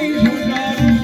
em Judá.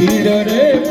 પીડરે